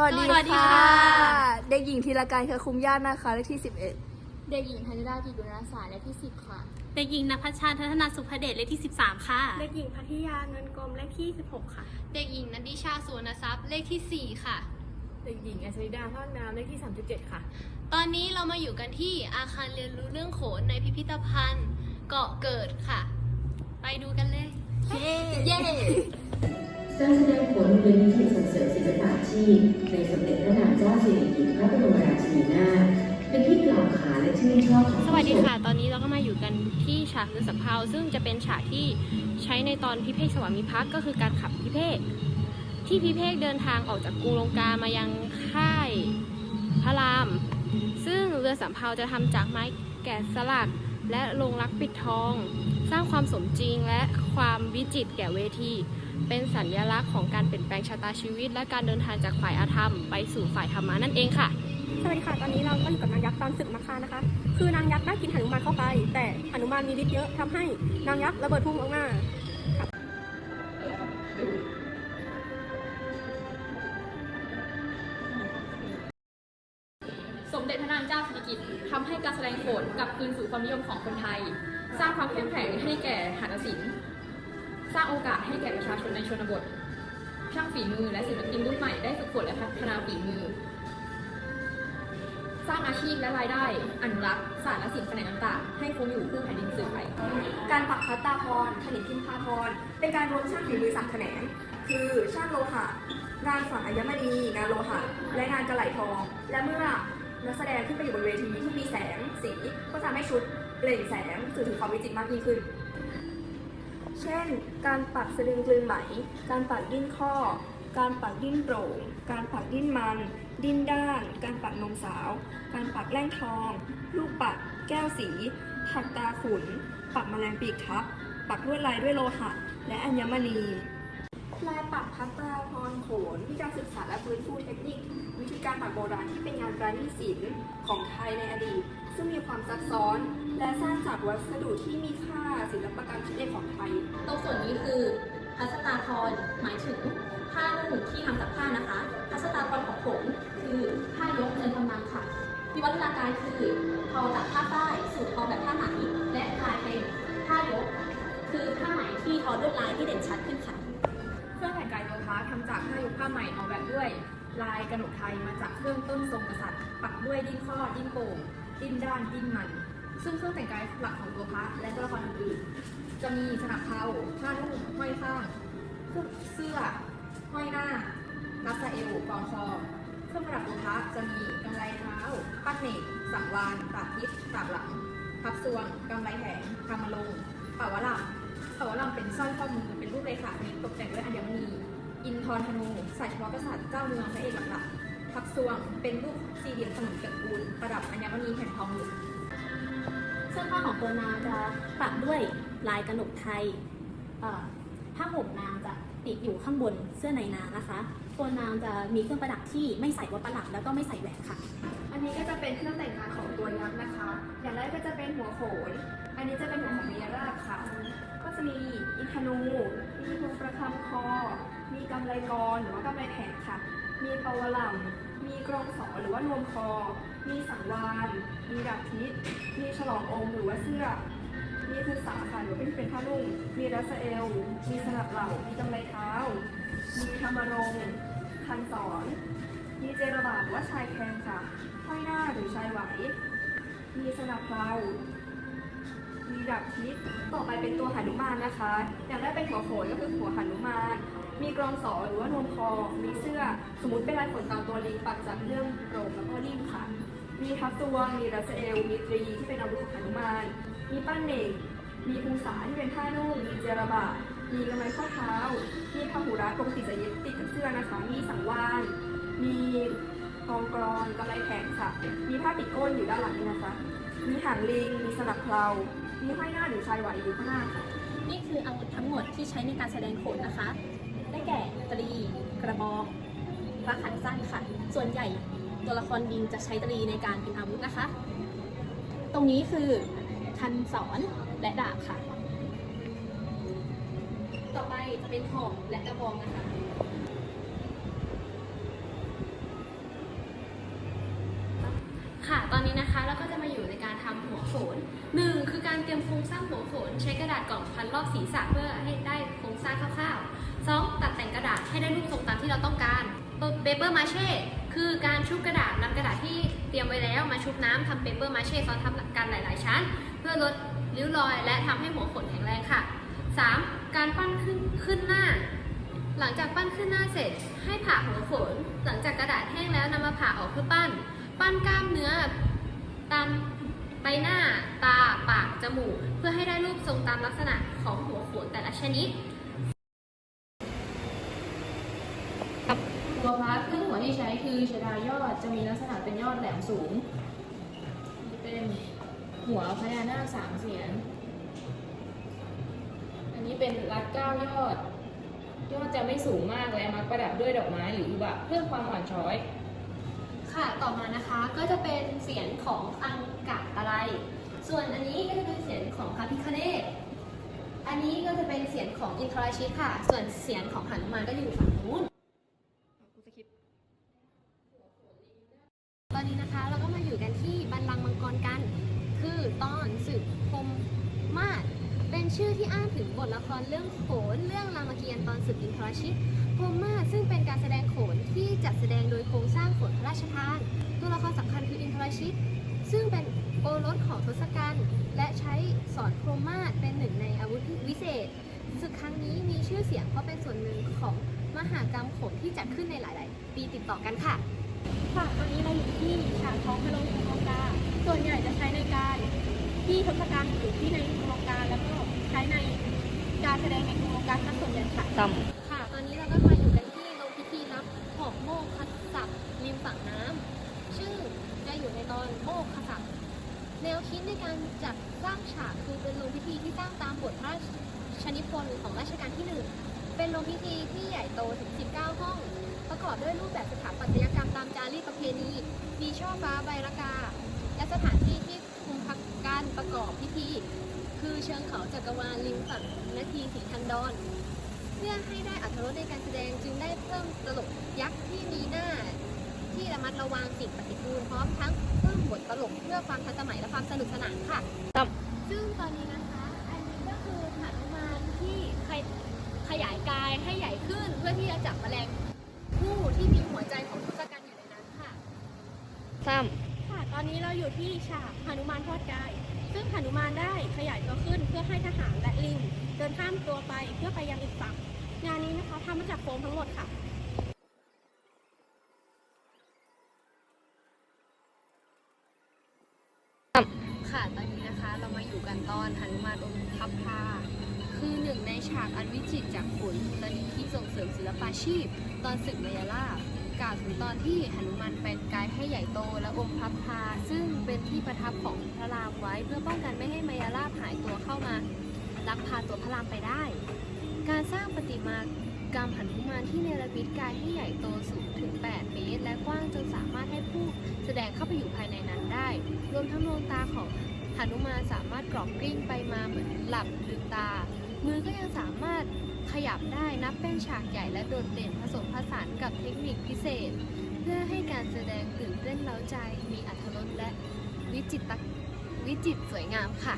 สวัสดีสวัสดีค่ะ ค่ะ เด็กหญิงธีรการเครือคุ้มญาตินะคะเลขที่11เด็กหญิงธัญดากิจกุณาสารและที่สิบค่ะ เด็กหญิงนภัชชาทัศนาสุภเดชเลขที่ 13 ค่ะ เด็กหญิงพัทยาเงินกรมเลขที่ 16 ค่ะ เด็กหญิงนันดิชาสุวรรณทรัพย์เลขที่สี่ค่ะ เด็กหญิงอัชริดาภาคน้ำเลขที่ 37 ค่ะ ตอนนี้เรามาอยู่กันที่อาคารเรียนรู้เรื่องโขนในพิพิธภัณฑ์เกาะเกิดค่ะ ไปดูกันเลยเย้ การแสดงผลเป็นนิสิส่งเสริมศิลปาชีพในสมเด็จพระนางเจ้าสิริกิติ์พระบรมราชินีนาถเป็นที่กล่าวขานและชื่นชอบของสวัสดีค่ะ ตอนนี้เราก็มาอยู่กันที่ฉากเรือสำเภาซึ่งจะเป็นฉากที่ใช้ในตอนพิเภกสวามิภักดิ์ก็คือการขับพิเภกที่พิเภกเดินทางออกจากกรุงลงกามายังค่ายพระราม ซึ่งเรือสำเภาจะทำจากไม้แกะสลัก และลงรักปิดทอง สร้างความสมจริงและความวิจิตรแก่เวที เป็นสัญลักษณ์ของการเปลี่ยนแปลงชะตาชีวิต และการเดินทางจากฝ่ายอาธรรม ไปสู่ฝ่ายธรรมะนั่นเองค่ะสวัสดีค่ะ ตอนนี้เราก็อยู่กับนางยักษ์ตอนศึกมาคานะคะ คือนางยักษ์ได้กินหนุมานเข้าไป แต่หนุมานมีฤทธิ์เยอะทำให้นางยักษ์ระเบิดพุ่งออกมาสมเด็จพระนางเจ้าสิริกิติ์ทำให้การแสดงโขนกลับคืนสู่ความนิยมของคนไทย สร้างความเข้มแข็งให้แก่หัตถศิลป์ สร้างโอกาสให้แก่ประชาชนในชนบท ช่างฝีมือและศิลปินรุ่นใหม่ได้ฝึกฝนและพัฒนาฝีมือ สร้างอาชีพและรายได้อนุรักษ์ศาสตร์และศิลป์แขนงต่างๆ ให้คงอยู่คู่แผ่นดินสืบไปการปักพัตตาพรผลิตพิมพาพรเป็นการรวมช่างฝีมือสามแขนง คือช่างโลหะ งานฝังอัญมณี งานโลหะ และงานกระไหลทอง และเมื่อนักแสดงขึ้นไปอยู่บนเวทีที่มีแสงสีก็ทำให้ชุดเปล่งแสงสื่อถึงความวิจิตรมากยิ่งขึ้น เช่น การปักสะดึงกลืนไหม การปักดิ้นข้อ การปักดิ้นโปร่ง การปักดิ้นมัน ดิ้นด้าน การปักนมสาว การปักแล่งทอง ลูกปัก แก้วสี ถักตาขุน ปักแมลงปีกทับ ปักลวดลายด้วยโลหะ และอัญมณีลายปักพัตตาพรโขนวิธีการศึกษาและฟื้นฟูเทคนิค วิธีการปักโบราณที่เป็นงานประณีตศิลป์ของไทยในอดีต ซึ่งมีความซับซ้อน และสร้างจากวัสดุที่มีค่าศิลปกรรมชิ้นเอกของไทย ตรงส่วนนี้คือพัสตาพรหมายถึงผ้านุ่งที่ทำจากผ้านะคะพัสตาพรของผมคือผ้ายกเงินกำลังค่ะวิวัฒนาการคือทอจากผ้าฝ้ายสู่ทอแบบผ้าไหมและกลายเป็นผ้ายก คือผ้าไหมที่ทอลวดลายที่เด่นชัดขึ้นค่ะเครื่องแต่งกายโลหะทำจากผ้ายุผ้าใหม่ออกแบบด้วยลายกระหนกไทยมาจากเครื่องต้นทรงกษัตริย์ ปักด้วยดิ้นข้อดิ้นโป่ง ดิ้นด้านดิ้นมัน ซึ่งเครื่องแต่งกายหลักของตัวพระและตัวละครอื่นๆจะมีสนับเผาผ้านุ่งห้อยข้างเครื่องเสื้อห้อยหน้ารัสเอวกองคอเครื่องประดับตัวพระจะมีกำไลเท้าปั้นเนกสังวานตากทิศตากหลังพับซวงกำไลแผงกำมะลงป่าวะหลังป่าวะหลังเป็นสร้อยข้อมือเป็นรูปเรขาคณิตตกแต่งด้วยอัญมณีอินทรธนูใส่เฉพาะกษัตริย์เจ้าเมืองพระเอกหลักๆ พับซวง เป็นรูปสี่เหลี่ยมขนมตระกูลประดับอัญมณีแผ่นทองหลุดเสื้อผ้าของตัวนางจะปักด้วยลายกระหนกไทยเอ่อผ้าห่มนางจะติดอยู่ข้างบนเสื้อในนางนะคะ ตัวนางจะมีเครื่องประดับที่ไม่ใส่วัดประหลัดแล้วก็ไม่ใส่แหวนค่ะ อันนี้ก็จะเป็นเครื่องแต่งกายของตัวยักษ์นะคะ อย่างแรกก็จะเป็นหัวโขน อันนี้จะเป็นหัวของเมียราชค่ะ ก็จะมีอินทนูมีพวงประคำคอ มีกำไลกรหรือว่ากำไลแขนค่ะ มีปาวลัม มีกรองสอหรือว่ารวมคอ มีสังวาน มีดับทิศมีฉลององค์หรือว่าเสื้อ มีคือสาค่ะหรือเป็นเป็นผ้าลุ่ง มีรัสเอล มีสนับเหล่า มีกำไลเท้า มีธรรมรงคันสอน มีเจรบาทหรือว่าชายแคงค่ะห้อยหน้าหรือชายไหว มีสนับเพลา มีดับทิศต่อไปเป็นตัวหนุมานนะคะ อย่างแรกเป็นหัวโขนก็คือหัวหนุมาน มีกรองสอหรือว่านวมคอ มีเสื้อ สมมติเป็นลายขนตามตัวลิงปักจากเรื่องโรงแล้วก็ริ่มค่ะ มีทับตัว มีรัสเอล มีตรีที่เป็นอาวุธของหนุมาน มีปั้นเน่งมีภูษาที่เป็นผ้านุ่ง มีเจรบามีกำไลข้อเท้า มีพหูรัตปกติจะยึดติดกับเสื้อนะคะ มีสังวาน มีกองกรอนกำไลแขนค่ะ มีผ้าปิดก้นอยู่ด้านหลังนี้นะคะ มีหางลิง มีสนับเพลา มีห้อยหน้าหรือชายหวอยู่ข้างหน้าค่ะ นี่คืออาวุธทั้งหมดที่ใช้ในการแสดงโขนนะคะ ได้แก่ตรี กระบอกพระขันสั้นค่ะ ส่วนใหญ่ตัวละครดิงจะใช้ตรีในการเป็นอาวุธนะคะ ตรงนี้คือคันสอนและดาบค่ะ ต่อไปจะเป็นหอกและกระบองนะคะ ก็จะ มาอยู่ในกาหัวโขนหนึ่งคือการเตรียมโครงสร้างหัวโขน ใช้กระดาษกล่องพันรอบศีรษะเพื่อให้ได้โครงสร้างคร่าวๆสองตัดแต่งกระดาษให้ได้รูปทรงตามที่เราต้องการเปเปอร์มาเช่คือการชุบกระดาษนำกระดาษที่เตรียมไว้แล้วมาชุบน้ำทำเปเปอร์มาเช่ซ้อนทับกันหลาย ๆ ชั้น เพื่อลดริ้วรอย และทำให้หัวโขนแข็งแรงค่ะ 3. การปั้นขึ้นขึ้นหน้า หลังจากปั้นขึ้นหน้าเสร็จ ให้ผ่าหัวโขน หลังจากกระดาษแห้งแล้วนำมาผ่าออกเพื่อปั้น ปั้นกล้ามเนื้อตาม ใบหน้า ตา ปาก จมูก เพื่อให้ได้รูปทรงตามลักษณะของหัวโขนแต่ละชนิด ตัวพาร์ทเครื่องหัวที่ใช้คือชดายอดจะมีลักษณะเป็นยอดแหลมสูงนี่เป็นหัวพญานาคสามเสียน อันนี้เป็นรัดเก้ายอด ยอดจะไม่สูงมากและมักประดับด้วยดอกไม้หรืออุบะเพิ่มความอ่อนช้อย ค่ะ ต่อมานะคะก็จะเป็นเสียงของอังกะตะไลส่วนอันนี้ก็จะเป็นเสียงของพระพิคเนตอันนี้ก็จะเป็นเสียงของอินทราชิตค่ะ ส่วนเสียงของหันุมานก็อยู่ฝั่งนู้นตอนนี้นะคะเราก็มาอยู่กันที่บัลลังก์มังกรกัน คือตอนสืบพมมาศเป็นชื่อที่อ้างถึงบทละครเรื่องโขนเรื่องรามเกียรติ์ตอนสืบอินทรชิต พรหมมาศซึ่งเป็นการแสดงโขนที่จัดแสดงโดยโครงสร้างโขนพระราชทาน ตัวละครสำคัญคืออินทรชิต ซึ่งเป็นโอรสของทศกัณฐ์และใช้สอนพรหมมาศเป็นหนึ่งในอาวุธวิเศษศึกครั้งนี้มีชื่อเสียงเพราะเป็นส่วนหนึ่งของมหากรรมโขนที่จัดขึ้นในหลาย ๆ ปีติดต่อกันค่ะค่ะตอนนี้เราอยู่ที่ฉากท้องพระโรงกรองกาส่วนใหญ่จะใช้ในการที่ทศกัณฐ์หรือที่ในกรองกาแล้วก็ใช้ในการแสดงในกรองกาทั้งส่วนใหญ่ค่ะ ค่ะ ตอนนี้เราก็มาอยู่กันที่โรงพิธีรับหอกโมกขศัพท์ริมฝั่งน้ำชื่อจะอยู่ในตอนโมกขศัพท์ แนวคิดในการจัดสร้างฉากคือเป็นโรงพิธีที่สร้างตามบทพระราชนิพนธ์ของรัชกาลที่หนึ่งเป็นโรงพิธีที่ใหญ่โตถึง 19 ห้อง ประกอบด้วยรูปแบบสถาปัตยกรรมตามจารีตประเพณี มีช่อฟ้าใบละกา และสถานที่ที่คุมพักการประกอบพิธี คือเชิงเขาจักรวาลริมฝั่งนาทีสีทันดอน เพื่อให้ได้อัตรสในการแสดงจึงได้เพิ่มตลกยักษ์ที่มีหน้า ที่ระมัดระวังสิ่งปฏิกูลพร้อมทั้งเพิ่มบทตลกเพื่อความทันสมัยและความสนุกสนานค่ะ ซึ่งตอนนี้นะคะ อันนี้ก็คือหนุมานที่ขยขยายกายให้ใหญ่ขึ้น เพื่อที่จะจับแมลงผู้ที่มีหัวใจของทศกัณฐ์อยู่ในนั้นค่ะค่ะ ตอนนี้เราอยู่ที่ฉากหนุมานทอดกาย ซึ่งหนุมานได้ขยายตัวขึ้นเพื่อให้ทหารและลิงเดินข้ามตัวไปเพื่อไปยังอีกฝั่งงานนี้นะคะทำมาจากโฟมทั้งหมดค่ะ ค่ะ ตอนนี้นะคะเรามาอยู่กันตอนหนุมานอมทัพพาคือหนึ่งในฉากอันวิจิตรจากขุนตอนนี้ที่ส่งเสริมศิลปาชีพ ตอนศึกมายาลาบกล่าวถึงตอนที่หนุมานแปลงกายให้ใหญ่โตและอมพับพา ซึ่งเป็นที่ประทับของพระรามไว้เพื่อป้องกันไม่ให้มายาลาบหายตัวเข้ามาลักพาตัวพระรามไปได้ การสร้างประติมากรรมหนุมานที่เนรมิตกายให้ใหญ่โตสูงถึง 8 เมตร และกว้างจนสามารถให้ผู้ แสดงเข้าไปอยู่ภายในนั้นได้ รวมทั้งดวงตาของหนุมานสามารถกรอกกลิ้งไปมาเหมือนหลับลืมตา มือก็ยังสามารถขยับได้นับเป็นฉากใหญ่และโดดเด่นผสมผสานกับเทคนิคพิเศษ เพื่อให้การแสดงตื่นเต้นเร้าใจ มีอรรถรสและวิจิตรวิจิตรสวยงามค่ะ